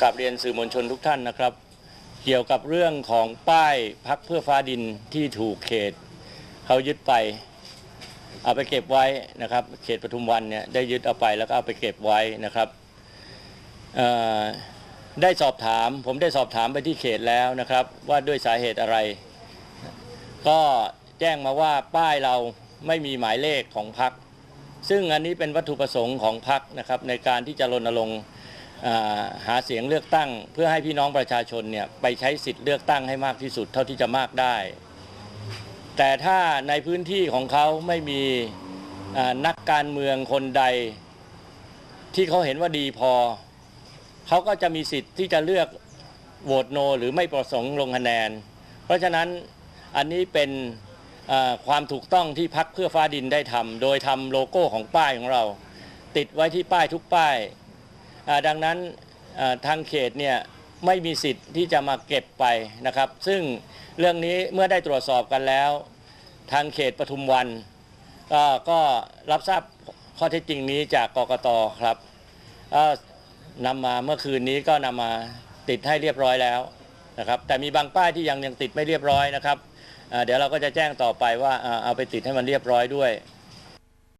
กราบเรียนสื่อมวลชนทุกท่านนะครับ เกี่ยวกับเรื่องของป้ายพักเพื่อฟ้าดินที่ถูกเขตเขายึดไป เอาไปเก็บไว้นะครับ เขตปทุมวันเนี่ยได้ยึดเอาไปแล้วก็เอาไปเก็บไว้นะครับได้สอบถาม ผมได้สอบถามไปที่เขตแล้วนะครับ ว่าด้วยสาเหตุอะไร ก็แจ้งมาว่าป้ายเราไม่มีหมายเลขของพักซึ่งอันนี้เป็นวัตถุประสงค์ของพักนะครับในการที่จะรณรงค์ หาเสียงเลือกตั้ง เพื่อให้พี่น้องประชาชนเนี่ยไปใช้สิทธิ์เลือกตั้งให้มากที่สุดเท่าที่จะมากได้ แต่ถ้าในพื้นที่ของเขาไม่มีนักการเมืองคนใด ที่เขาเห็นว่าดีพอ เขาก็จะมีสิทธิ์ที่จะเลือกโหวตโน หรือไม่ประสงค์ลงคะแนน เพราะฉะนั้นอันนี้เป็นความถูกต้องที่พักเพื่อฟ้าดินได้ทำโดยทำโลโก้ของป้ายของเรา ติดไว้ที่ป้ายทุกป้าย ดังนั้นทางเขตเนี่ยไม่มีสิทธิ์ที่จะมาเก็บไปนะครับ ซึ่งเรื่องนี้เมื่อได้ตรวจสอบกันแล้ว ทางเขตปทุมวันก็ก็รับทราบข้อเท็จจริงนี้จากกกตครับก็นำมาเมื่อคืนนี้ก็นำมาติดให้เรียบร้อยแล้วนะครับ แต่มีบางป้ายที่ยังยังติดไม่เรียบร้อยนะครับเดี๋ยวเราก็จะแจ้งต่อไปว่าเอาไปติดให้มันเรียบร้อยด้วย